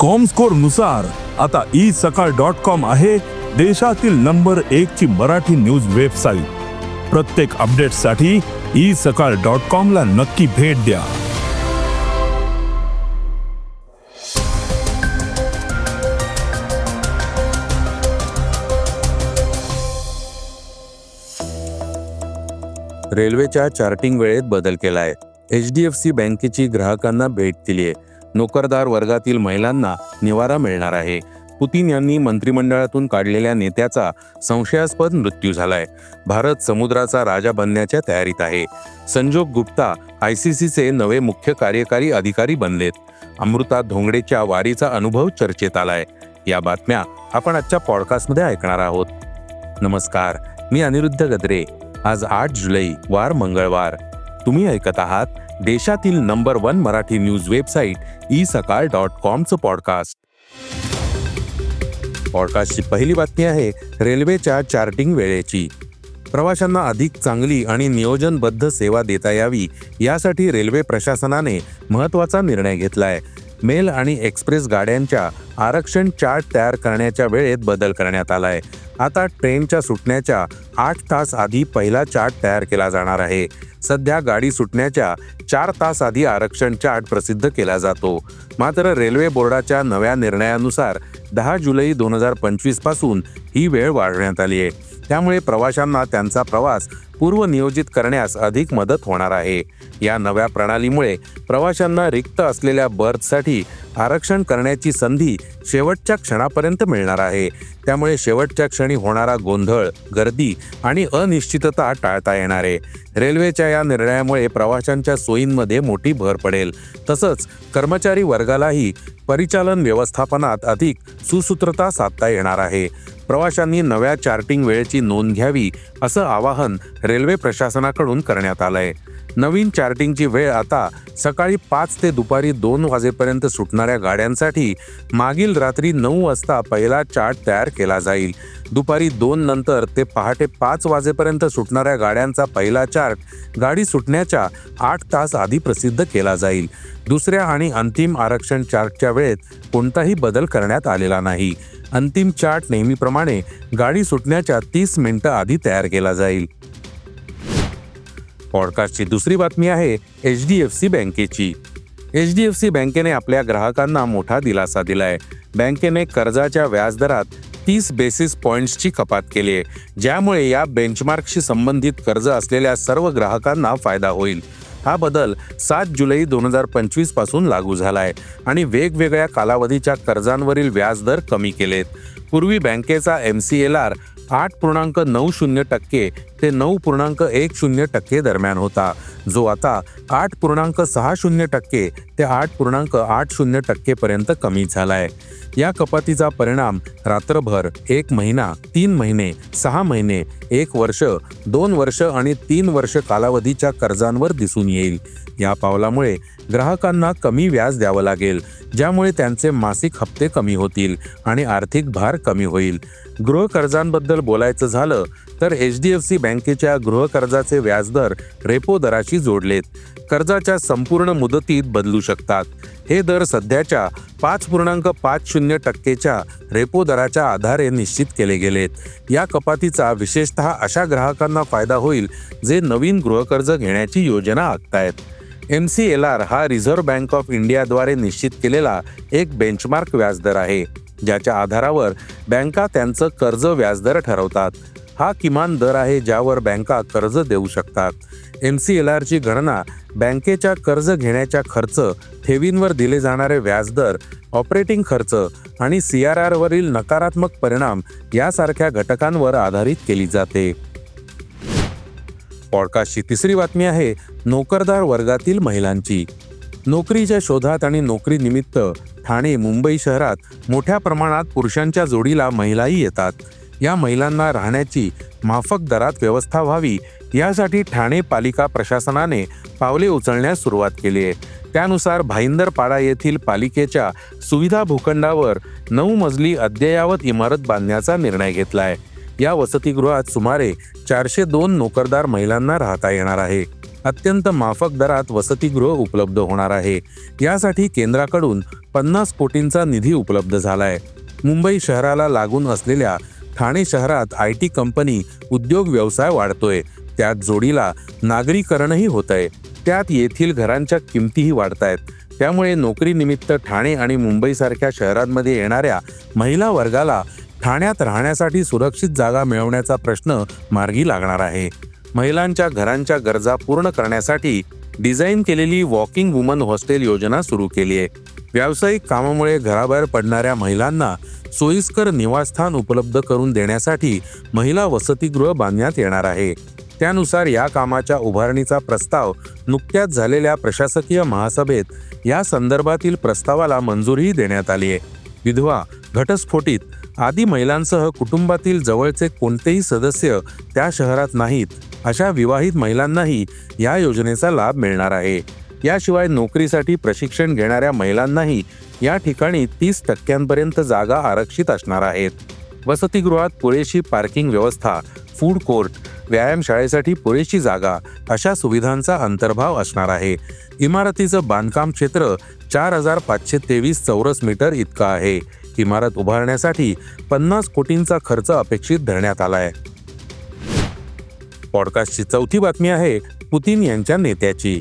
कॉमस्कोरनुसार आता E Sakal dot com आहे देशातील नंबर एक ची मराठी न्यूज वेबसाईट प्रत्येक अपडेटसाठी ई सकाळ डॉट कॉम ला नक्की भेट द्या. रेल्वेच्या चार्टिंग वेळेत बदल केलाय. एच डी एफ सी बँकेची ग्राहकांना भेट दिली आहे नोकरदार वर्गातील महिलांना निवारा मिळणार आहे. पुतीन यांनी मंत्रिमंडळातून काढलेल्या नेत्याचा संशयास्पद मृत्यू झालाय. भारत समुद्राचा राजा बनण्याच्या तयारीत आहे. संजोग गुप्ता आय सी सीचे नवे मुख्य कार्यकारी अधिकारी बनलेत. अमृता धोंगडेच्या वारीचा अनुभव चर्चेत आलाय. या बातम्या आपण आजच्या पॉडकास्टमध्ये ऐकणार आहोत. नमस्कार मी अनिरुद्ध गद्रे. आज आठ जुलै वार मंगळवार. तुम्ही ऐकत आहात देशातील number one Marathi news website e Sakal dot कॉमचं podcast. पॉडकास्टची पहिली बातमी आहे रेल्वेच्या चार्टिंग वेळेची. प्रवाशांना अधिक चांगली आणि नियोजनबद्ध सेवा देता यावी यासाठी रेल्वे प्रशासनाने महत्त्वाचा निर्णय घेतलाय. मेल आणि एक्सप्रेस गाड्यांच्या आरक्षण चार्ट तयार करण्याच्या वेळेत बदल करण्यात आलाय. आता ट्रेनच्या सुटण्याच्या आठ तास आधी पहिला चार्ट तयार केला जाणार आहे. सध्या गाडी सुटण्याच्या चार तास आधी आरक्षण चार्ट प्रसिद्ध केला जातो. मात्र रेल्वे बोर्डाच्या नव्या निर्णयानुसार दहा जुलै दोन हजार पंचवीसपासून ही वेळ वाढवण्यात आली आहे. त्यामुळे प्रवाशांना त्यांचा प्रवास पूर्वनियोजित करण्यास अधिक मदत होणार आहे. या नव्या प्रणालीमुळे प्रवाशांना रिक्त असलेल्या बर्थसाठी आरक्षण करण्याची संधी शेवटच्या क्षणापर्यंत मिळणार आहे. त्यामुळे शेवटच्या क्षणी होणारा गोंधळ गर्दी आणि अनिश्चितता टाळता येणार आहे. रेल्वेच्या या निर्णयामुळे प्रवाशांच्या सोयींमध्ये मोठी भर पडेल. तसंच कर्मचारी वर्गालाही परिचालन व्यवस्थापनात अधिक सुसूत्रता साधता येणार आहे. प्रवाशांनी नव्या चार्टिंग वेळेची नोंद घ्यावी असं आवाहन रेल्वे प्रशासनाकडून करण्यात आलंय. नवीन चार्टिंगची वेळ आता सकाळी पाच ते दुपारी दोन वाजेपर्यंत सुटणाऱ्या गाड्यांसाठी मागील रात्री नऊ वाजता पहिला चार्ट तयार केला जाईल. दुपारी दोन नंतर ते पहाटे पाच वाजेपर्यंत सुटणाऱ्या गाड्यांचा पहिला चार्ट गाडी सुटण्याच्या आठ तास आधी प्रसिद्ध केला जाईल. दुसऱ्या आणि अंतिम आरक्षण चार्टच्या वेळेत कोणताही बदल करण्यात आलेला नाही. अंतिम चार्ट नेहमीप्रमाणे गाडी सुटण्याच्या तीस मिनिटं आधी तयार केला जाईल. पॉडकास्टची दुसरी बातमी आहे एच डी एफ सी बँकेची. एच डी एफ सी बँकेने आपल्या ग्राहकांना मोठा दिलासा दिलाय. बँकेने कर्जाच्या व्याजदरात तीस बेसिस पॉइंट्सची कपात केली आहे. ज्यामुळे या बेंचमार्कशी संबंधित कर्ज असलेल्या सर्व ग्राहकांना फायदा होईल. हा बदल सात जुलै दोन हजार पंचवीसपासून लागू झालाय आणि वेगवेगळ्या कालावधीच्या कर्जांवरील व्याजदर कमी केलेत. पूर्वी बँकेचा एम सी एल आर आठ पूर्णांक नऊ शून्य टक्के ते नऊ पूर्णांक एक शून्य टक्के दरम्यान होता. जो आता आठ पूर्णांक सहा शून्य टक्के ते आठ पूर्णांक आठ शून्य टक्केपर्यंत कमी झालाय. या कपातीचा परिणाम रात्रभर एक महिना तीन महिने सहा महिने एक वर्ष दोन वर्ष आणि तीन वर्ष कालावधीच्या कर्जांवर दिसून येईल. या पावलामुळे ग्राहकांना कमी व्याज द्यावं लागेल ज्यामुळे त्यांचे मासिक हप्ते कमी होतील आणि आर्थिक भार कमी होईल. गृहकर्जांबद्दल बोलायचं झालं तर एच डी एफ सी बँकेच्या गृहकर्जाचे व्याजदर रेपो दराशी जोडलेत. कर्जाच्या संपूर्ण मुदतीत बदलू शकतात. हे दर सध्याच्या पाच पूर्णांक पाच शून्य टक्केच्या रेपो दराच्या आधारे निश्चित केले गेलेत. या कपातीचा विशेषतः अशा ग्राहकांना फायदा होईल जे नवीन गृहकर्ज घेण्याची योजना आखतायत. एम सी एल आर हा रिझर्व्ह बँक ऑफ इंडियाद्वारे निश्चित केलेला एक बेंचमार्क व्याजदर आहे ज्याच्या आधारावर बँका त्यांचं कर्ज व्याजदर ठरवतात. हा किमान दर आहे ज्यावर बँका कर्ज देऊ शकतात. एम सी एल आरची गणना बँकेच्या कर्ज घेण्याच्या खर्च ठेवींवर दिले जाणारे व्याजदर ऑपरेटिंग खर्च आणि सी आर आरवरील नकारात्मक परिणाम यासारख्या घटकांवर आधारित केली जाते. पॉडकास्टची तिसरी बातमी आहे नोकरदार वर्गातील महिलांची. नोकरीच्या शोधात आणि नोकरीनिमित्त ठाणे मुंबई शहरात मोठ्या प्रमाणात पुरुषांच्या जोडीला महिलाही येतात. या महिलांना राहण्याची माफक दरात व्यवस्था व्हावी यासाठी ठाणे पालिका प्रशासनाने पावले उचलण्यास सुरुवात केली आहे. त्यानुसार भाईंदरपाडा येथील पालिकेच्या सुविधा भूखंडावर नऊ मजली अद्ययावत इमारत बांधण्याचा निर्णय घेतला आहे या वसतिगृहात सुमारे चारशे दोन नोकरदार महिलांना राहता येणार आहे. अत्यंत माफक दरात वसतिगृह उपलब्ध होणार आहे. यासाठी केंद्राकडून पन्नास कोटींचा निधी उपलब्ध झालाय. मुंबई शहराला लागून असलेल्या ठाणे शहरात आय टी कंपनी उद्योग व्यवसाय वाढतोय. त्यात जोडीला नागरीकरणही होत आहे त्यात येथील घरांच्या किमतीही वाढत आहेत त्यामुळे नोकरीनिमित्त ठाणे आणि मुंबईसारख्या शहरांमध्ये येणाऱ्या महिला वर्गाला ठाण्यात राहण्यासाठी सुरक्षित जागा मिळवण्याचा प्रश्न मार्गी लागणार आहे. महिलांच्या घरांच्या गरजा पूर्ण करण्यासाठी डिझाईन केलेली वॉकिंग वुमन हॉस्टेल योजना सुरू केली आहे व्यावसायिक कामामुळे घराबाहेर पडणाऱ्या महिलांना सोयीस्कर निवासस्थान उपलब्ध करून देण्यासाठी महिला वसतिगृह बांधण्यात येणार आहे. त्यानुसार या कामाच्या उभारणीचा प्रस्ताव नुकत्याच झालेल्या प्रशासकीय महासभेत या संदर्भातील प्रस्तावाला मंजुरीही देण्यात आली आहे. विधवा घटस्फोटित आदी महिलांसह कुटुंबातील जवळचे कोणतेही सदस्य त्या शहरात नाहीत अशा विवाहित महिलांनाही या योजनेचा लाभ मिळणार आहे. याशिवाय नोकरीसाठी प्रशिक्षण घेणाऱ्या महिलांनाही या ठिकाणी तीस टक्क्यांपर्यंत जागा आरक्षित असणार आहेत. वसतिगृहात पुरेशी पार्किंग व्यवस्था फूड कोर्ट व्यायामशाळेसाठी पुरेशी जागा अशा सुविधांचा अंतर्भाव असणार आहे. इमारतीचं बांधकाम क्षेत्र चार हजार पाचशे तेवीस चौरस मीटर इतकं आहे. इमारत उभारण्यासाठी पन्नास कोटींचा खर्च अपेक्षित धरण्यात आलाय. पॉडकास्टची चौथी बातमी आहे पुतीन यांच्या नेत्याची.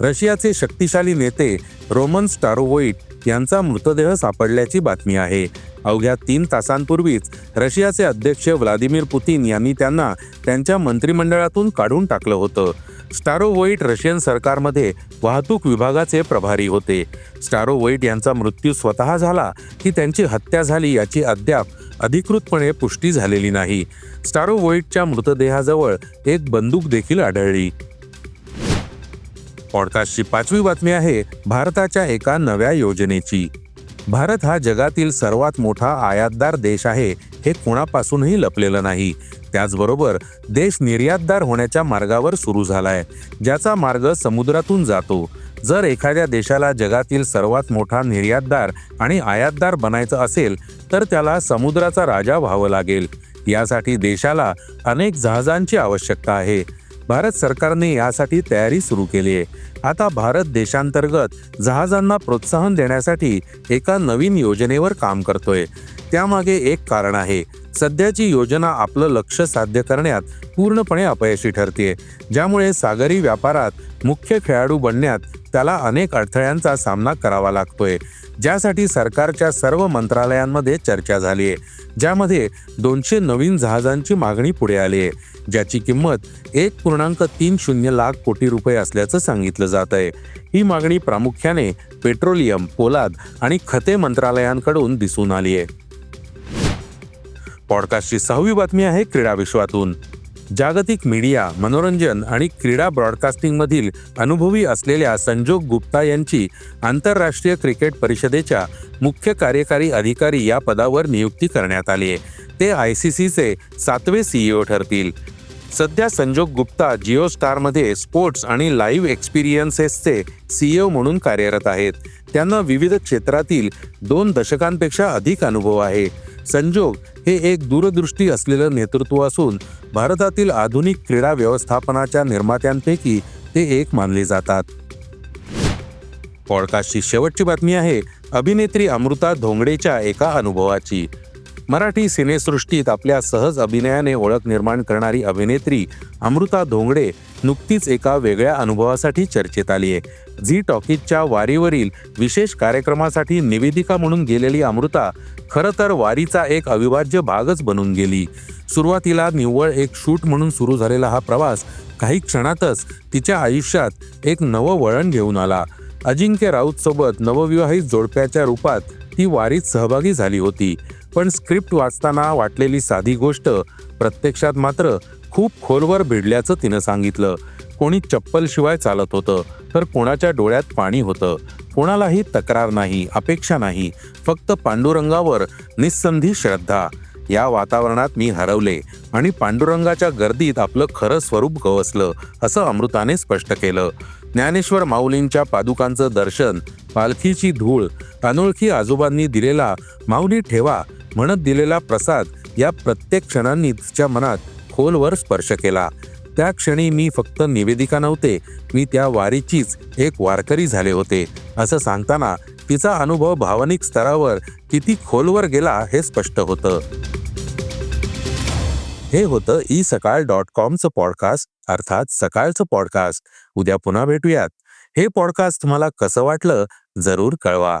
रशियाचे शक्तिशाली नेते रोमन स्टारोवोइट यांचा मृतदेह सापडल्याची बातमी आहे. अवघ्या तीन तासांपूर्वीच रशियाचे अध्यक्ष व्लादिमीर पुतीन यांनी त्यांना त्यांच्या मंत्रिमंडळातून काढून टाकलं होतं. स्टारोवोइट रशियन सरकारमध्ये वाहतूक विभागाचे प्रभारी होते. स्टारोवोइट यांचा मृत्यू स्वतः झाला की त्यांची हत्या झाली याची अद्याप अधिकृतपणे पुष्टी झालेली नाही. स्टारोवोइटच्या मृतदेहाजवळ एक बंदूक देखील आढळली. पॉडकास्टची पाचवी बातमी आहे भारताच्या एका नव्या योजनेची. भारत हा जगातील सर्वात मोठा आयातदार देश आहे हे कोणापासूनही लपलेलं नाही. त्याचबरोबर देश निर्यातदार होण्याच्या मार्गावर सुरू झालाय ज्याचा मार्ग समुद्रातून जातो. जर एखाद्या देशाला जगातील सर्वात मोठा निर्यातदार आणि आयातदार बनायचं असेल तर त्याला समुद्राचा राजा व्हावं लागेल. यासाठी देशाला अनेक जहाजांची आवश्यकता आहे. भारत सरकारने यासाठी तयारी सुरू केली आहे. आता भारत देशांतर्गत जहाजांना प्रोत्साहन देण्यासाठी एका नवीन योजनेवर काम करतोय. त्यामागे एक कारण आहे. सध्याची योजना आपलं लक्ष साध्य करण्यात पूर्णपणे अपयशी ठरते ज्यामुळे सागरी व्यापारात मुख्य खेळाडू बनण्यात त्याला अनेक अडथळ्यांचा सामना करावा लागतोय. ज्यासाठी सरकारच्या सर्व मंत्रालयांमध्ये चर्चा झाली आहे ज्यामध्ये दोनशे नवीन जहाजांची मागणी पुढे आली आहे ज्याची किंमत एक पूर्णांक तीन शून्य लाख कोटी रुपये असल्याचं सांगितलं जात आहे. ही मागणी प्रामुख्याने पेट्रोलियम पोलाद आणि खते मंत्रालयांकडून दिसून आली आहे. पॉडकास्टची सहावी बातमी आहे क्रीडा विश्वातून. जागतिक मीडिया मनोरंजन आणि क्रीडा ब्रॉडकास्टिंगमधील अनुभवी असलेल्या संजोग गुप्ता यांची आंतरराष्ट्रीय क्रिकेट परिषदेच्या मुख्य कार्यकारी अधिकारी या पदावर नियुक्ती करण्यात आली आहे. ते आय सी सीचे सातवे सीईओ ठरतील. सध्या संजोग गुप्ता जिओ स्टारमध्ये स्पोर्ट्स आणि लाईव्ह एक्सपिरियन्सेसचे सीईओ म्हणून कार्यरत आहेत. त्यांना विविध क्षेत्रातील दोन दशकांपेक्षा अधिक अनुभव आहे. संजोग हे एक दूरदृष्टी असलेलं नेतृत्व असून भारतातील आधुनिक क्रीडा व्यवस्थापनाच्या निर्मात्यांपैकी ते एक मानले जातात. पॉडकास्टची शेवटची बातमी आहे अभिनेत्री अमृता धोंगडेच्या एका अनुभवाची. मराठी सिनेसृष्टीत आपल्या सहज अभिनयाने ओळख निर्माण करणारी अभिनेत्री अमृता धोंगडे नुकतीच एका वेगळ्या अनुभवासाठी चर्चेत आली आहे. झी टॉकीजच्या वारीवरील विशेष कार्यक्रमासाठी निवेदिका म्हणून गेलेली अमृता खरं तर वारीचा एक अविभाज्य भागच बनून गेली. सुरुवातीला निव्वळ एक शूट म्हणून सुरू झालेला हा प्रवास काही क्षणातच तिच्या आयुष्यात एक नवं वळण घेऊन आला. अजिंक्य राऊत सोबत नवविवाहित जोडप्याच्या रूपात ती वारीत सहभागी झाली होती. पण स्क्रिप्ट वाचताना वाटलेली साधी गोष्ट प्रत्यक्षात मात्र खूप खोलवर भिडल्याचं तिनं सांगितलं. कोणी चप्पलशिवाय चालत होतं तर कोणाच्या डोळ्यात पाणी होतं. कोणालाही तक्रार नाही अपेक्षा नाही फक्त पांडुरंगावर निस्संधी श्रद्धा. या वातावरणात मी हरवले आणि पांडुरंगाच्या गर्दीत आपलं खरं स्वरूप गवसलं असं अमृताने स्पष्ट केलं. ज्ञानेश्वर माऊलींच्या पादुकांचं दर्शन पालखीची धूळ अनोळखी आजोबांनी दिलेला माऊली ठेवा म्हणत दिलेला प्रसाद या प्रत्येक क्षणांनी तिच्या मनात खोलवर स्पर्श केला. त्या क्षणी मी फक्त निवेदिका नव्हते मी त्या वारीचीच एक वारकरी झाले होते. असं सांगताना तिचा अनुभव भावनिक स्तरावर किती खोलवर गेला हे स्पष्ट होतं. हे होतं ई सकाळ डॉट कॉमचं पॉडकास्ट अर्थात सकाळचं पॉडकास्ट. उद्या पुन्हा भेटूयात. हे पॉडकास्ट तुम्हाला कसं वाटलं जरूर कळवा.